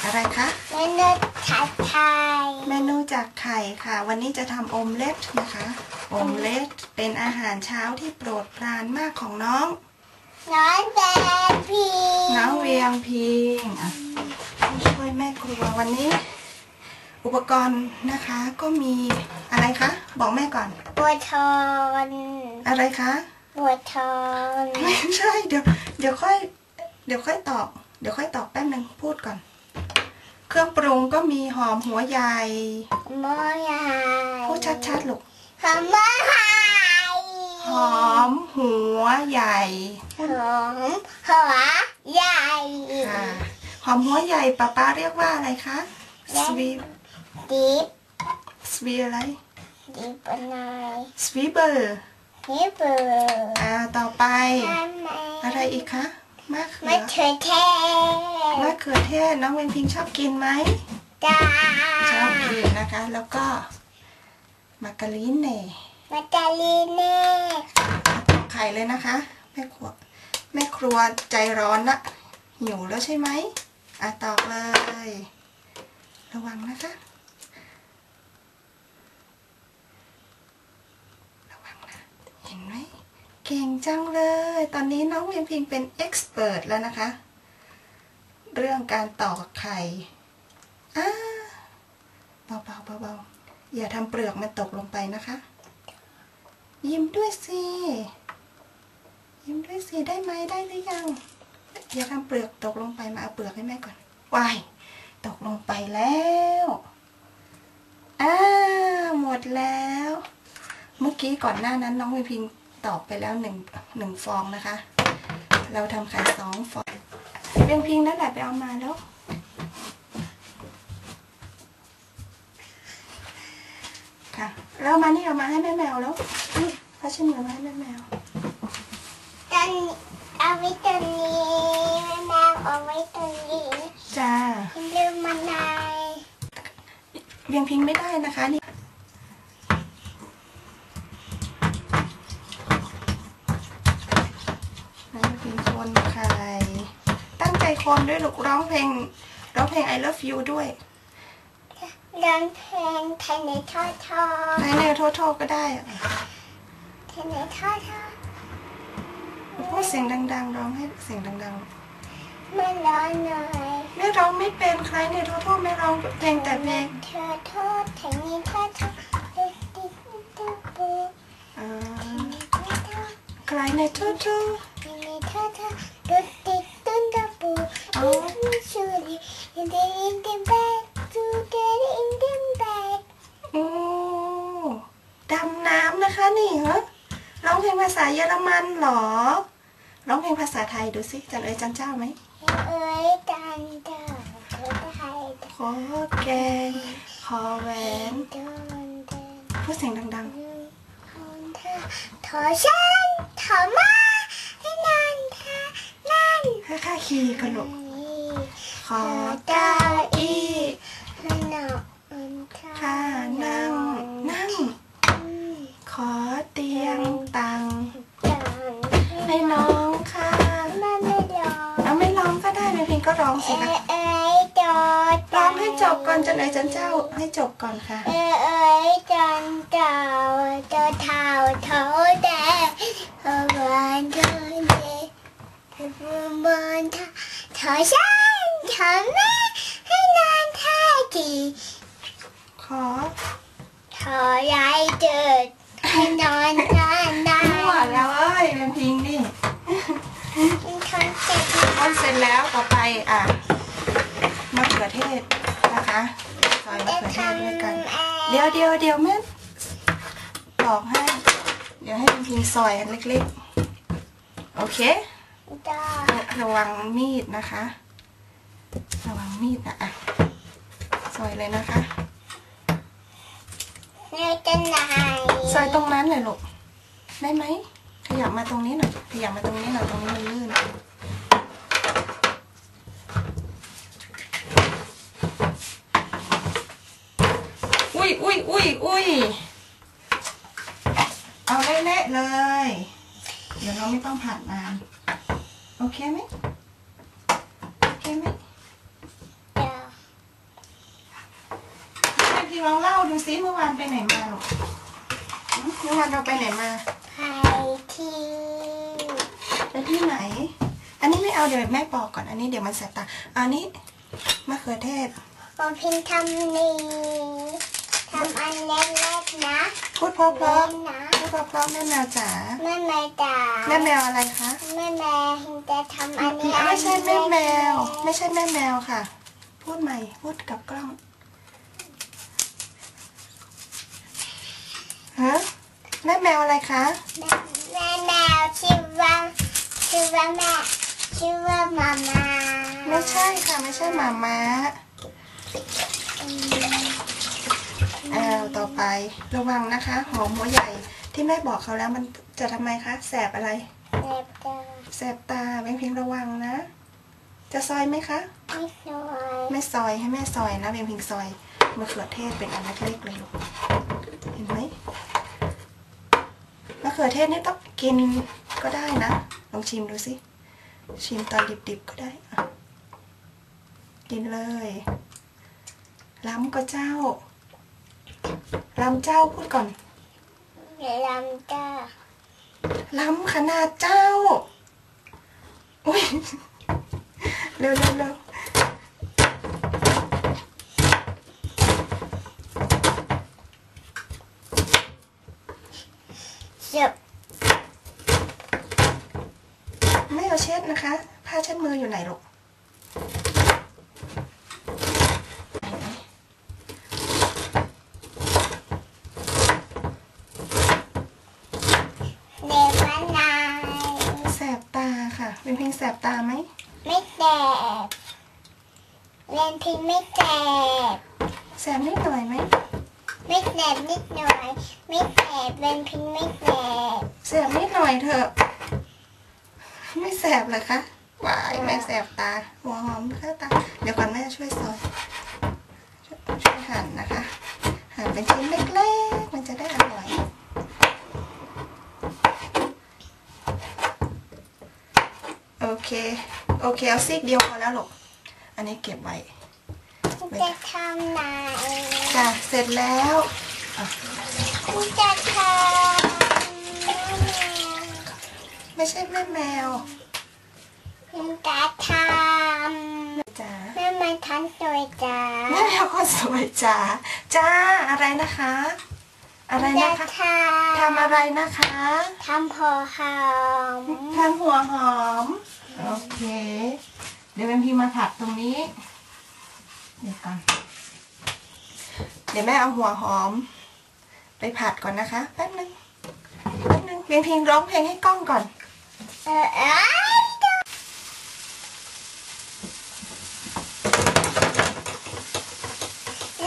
เมนูจากอะไรคะ เมนูผัดไทยเมนูจากไข่ค่ะ วันนี้จะทำโอมเล็ตนะคะ โอมเล็ตเป็นอาหารเช้าที่โปรดปรานมากของน้อง น้องแดงพีน้องเวียงพิงอะผู้ช่วยแม่ครัววันนี้ อุปกรณ์นะคะก็มีอะไรคะ บอกแม่ก่อนบัวทอนอะไรคะบัวทอนไม่ใช่เดี๋ยวเดี๋ยวค่อย เดี๋ยวค่อยตอบเดี๋ยวค่อยตอบแป๊บหนึ่งพูดก่อน เครื่องปรุงก็มีหอมหัวใหญ่หมอใหญ่พูดชัดๆลูกหอมหม้อใหญ่หอมหัวใหญ่หอมหัวใหญ่ค่ะหอมหัวใหญ่ป้าป้าเรียกว่าอะไรคะสวีดิบสวีอะไรดิบอะไรสวีเบอร์ดิบเบอร์อ่าต่อไปทำไมอะไรอีกคะ มะเขืมะอเขือเทศมะเขือเทศน้องเวนพิงชอบกินไหมจ้าชอบกินนะคะ แล้วก็มาการีเน่มาจาลีเน่ไข่เลยนะคะแม่ครัวแม่ครัวใจร้อนละหิวแล้วใช่ไหมอะตอกเลย ระวังนะคะ ระวังนะเห็นไหม เก่งจังเลย ตอนนี้น้องเวียงพิงเป็นเอ็กซ์เพรสแล้วนะคะ เรื่องการตอกไข่อ่าเบาๆเบาๆอย่าทำเปลือกมันตกลงไปนะคะ ยิ้มด้วยสิ ยิ้มด้วยสิ ได้ไหมได้หรือยัง อย่าทำเปลือกตกลงไปมาเอาเปลือกให้แม่ก่อนวายตกลงไปแล้วอ่าหมดแล้ว เมื่อกี้ก่อนหน้านั้นน้องเวิพิง ตอบไปแล้วหนึ่งหนึ่งฟองนะคะ เราทำไข่สองฟองเพียงพิงนั่นแหละไปเอามาแล้วค่ะแล้วมานี่เอามาให้แม่แมวแล้วนี่ผ้าเช็ดมือมาให้แม่แมวตอนเอาไว้ตรงนี้แม่แมวเอาไว้ตรงนี้จ้าลืมมันนายเวียงพิงไม่ได้นะคะนี่น้ำพิง คนไข่ตั้งใจคนด้วยลูกร้องเพลงร้องเพลง I love you ด้วยร้องเพลงไทยในท่อท่อในแนวโทโทก็ได้อะไทยในท่อท่อพูดเสียงดังๆ ร้องให้เสียงดังไม่ร้อนหน่อยๆไม่ร้องไม่เป็นใครในโทโทไม่ร้องเพลงแต่เพลงเธอโทษไทยในท่อท่อติ๊กติ๊กติ๊กปูอ่าท่อท่อใครในโทโทไทยในท่อ โอ้ดำน้ำนะคะนี่เหรอร้องเพลงภาษาเยอรมันเหรอ ร้องเพลงภาษาไทยดูสิจันเอ๋ยจันเจ้าไหมเอ้ยดันเดอเธอไทยขอแกงขอแหวนเดินเดินพูดเสียงดังคนเธอถอฉันถอมา ค่าค่าคีย์ขลุกขอเก้าอี้อี้ให้นอนเธอค่านั่งนั่ง ขอเตียงตังให้น้องค่ะมันไม่ร้องเอาไม่ร้องก็ได้ในเพลงก็ร้องสิคะเอ้ยจอดร้องให้จบก่อนจนเอ๋ยจันเจ้าให้จบก่อนค่ะ เอ้ยจันเจ้าจ้าเท้าเท้าแดงเออวันเธอ บนเธอเธอฉันเธอแม่ให้นานแท้ทีขอเธอไรเดินให้นอนนานนามั่วนแล้วเอ้ยเป็นพิงดิทนเจ็บทอนเสร็จแล้วต่อไปอะมะเขือเทศนะคะซอยมะเขือเทศด้วยกันเองเดี๋ยวเดี๋ยวเดี๋ยวแม่บอกให้ เดี๋ยวให้เป็นพิงซอยอันเล็กๆ โอเค จ้าระวังมีดนะคะ ระวังมีดนะอะซอยเลยนะคะเนื้อจะไหนซอยตรงนั้นเลยลูกได้ไหมขยับมาตรงนี้หน่อยขยับมาตรงนี้หน่อยตรงนี้มันลื่นอุ้ยอุ้ยอุ้ยอุ้ยเอาเละๆเลย เดี๋ยวเราไม่ต้องผัดนาน โอเคไหมโอเคไหมเดียวเมื่อกี้ลองเล่าดูซิเมื่อวานไปไหนมาลูกหืมเมื่อวานเราไปไหนมา ไปที่ไปที่ไหน อันนี้ไม่เอาเดี๋ยวแม่ปอกก่อน อันนี้เดี๋ยวมันแสบตาอันนี้มะเขือเทศ ผมพินทำนี่ ทำอันเล็กๆนะพูดเพราะเพราะเล่นนะพูดเพราะเพราะแม่แมวจ๋าแม่แม่จ๋าแม่แมวอะไรคะแม่แม่จะทำอันนี้ไม่ใช่แม่แมวอันไม่เล็กใช่แม่แมวค่ะ พูดใหม่พูดกับกล้องฮะแม่แมวอะไรคะๆแม่แมวชื่อว่าชื่อว่าแม่ชื่อว่ามามาไม่ใช่ค่ะไม่ใช่หมาม้า อ้าวต่อไประวังนะคะ หอมหัวใหญ่ที่แม่บอกเขาแล้วมันจะทำไมคะแสบอะไรเล็บจ้าแสบตาแบงพิงระวังนะ จะซอยไหมคะ ไม่สวยไม่ซอยให้แม่ซอยนะเบงพิงซอยมะเขือเทศเป็นอันเล็กๆเลยลูกเห็นไหมมะเขือเทศนี่ต้องกินก็ได้นะลองชิมดูสิชิมตอนดิบๆก็ได้อะกินเลยล้ำก็เจ้า ล้ำเจ้าพูดก่อนลำจ้าล้ำขนาดเจ้า อุ้ย เร็วเร็วเร็วเจ็บไม่เอาเช็ดนะคะ ผ้าเช็ดมืออยู่ไหนลูก เล็บมะนาว แสบตาค่ะ เป็นเพลงแสบตาไหม ไม่แสบเล่นพิมพ์ไม่แสบแสบนิดหน่อยไหม ไม่แสบนิดหน่อย ไม่แสบเล่นพิมพ์ไม่แสบแสบนิดหน่อยเถอะ ไม่แสบเลยคะวายแม่แสบตา หัวหอมเข้าตา เดี๋ยวก่อนแม่ช่วยซอย ช่วยช่วยหั่นนะคะ หั่นเป็นชิ้นเล็กๆ มันจะได้อร่อย อเค โอเค เอาซีกเดียวพอแล้วหรอกอันนี้เก็บไว้จะทำไหนจ้ะเสร็จแล้วคุณจะทำไม่ใช่แม่แมวคุณจะทจ้าำแม่มาทันสวยจ้าแม่แมวคนสวยจ้าจ้าอะไรนะคะ อะไรจะนะคะทำทำอะไรนะคะทำพอหอมทำหัวหอม โอเค เดี๋ยวเป็นพี่มาผัดตรงนี้ เดี๋ยวก่อน เดี๋ยวแม่เอาหัวหอม ไปผัดก่อนนะคะ แป๊บนึง แป๊บนึงเพียงพิงร้องเพลงให้กล้องก่อน เออเอ้ย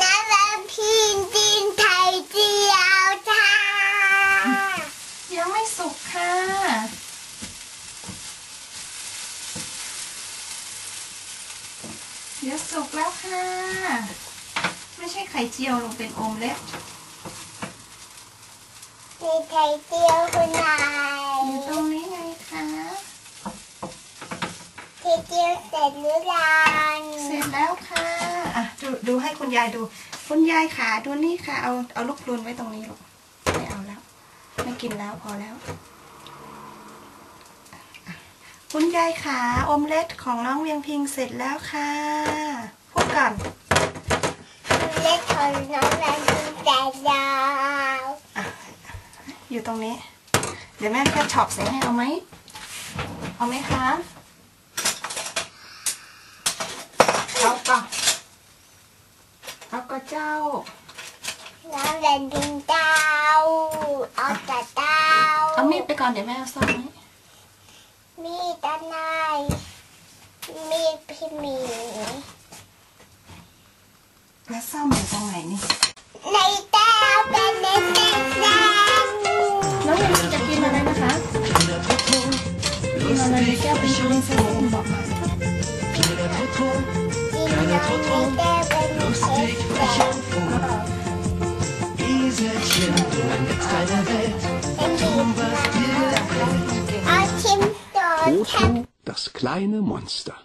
น้ำมันพินดินไทยเจียวจ้า ยังไม่สุกค่ะ เดี๋ยว สุกแล้วค่ะ ไม่ใช่ไข่เจียวลงเป็นโอมเล็ตมีไทยเจียวคุณนายอยู่ตรงนี้ไงคะไทยเจียวเสร็จหรือยังเสร็จแล้วค่ะอะดูดูให้คุณยายดู คุณยายขาดูนี่ค่ะ เอาเอาลูกพลุนไว้ตรงนี้ลูกไม่เอาแล้ว ไม่กินแล้วพอแล้วอะ คุณยายขาอมเล็ตของน้องเวียงพิงเสร็จแล้วค่ะ พูดก่อนเล็กของน้องนันพินแต่ยาวอยู่ตรงนี้ เดี๋ยวแม่แค่ช็อปใส่ให้เอาไหม เอาไหมคะเอาก่อนเอาก็เจ้าน้องนันพินเต้าเอาแต่เต้าเอามีดไปก่อนเดี๋ยวแม่เอาซ่อมให้ มีดด้านในมีดพี่หมีแล้วซ่อมอยู่ตรงไหนนี่ ในแต้วเป็นในแต้วแดงน้องเรียนจะกินอะไรนะคะ กินอะไรในแก้วเป็นชิ้นเส้นบอกมากินน้องในแต้วเป็นใน kleine Monster.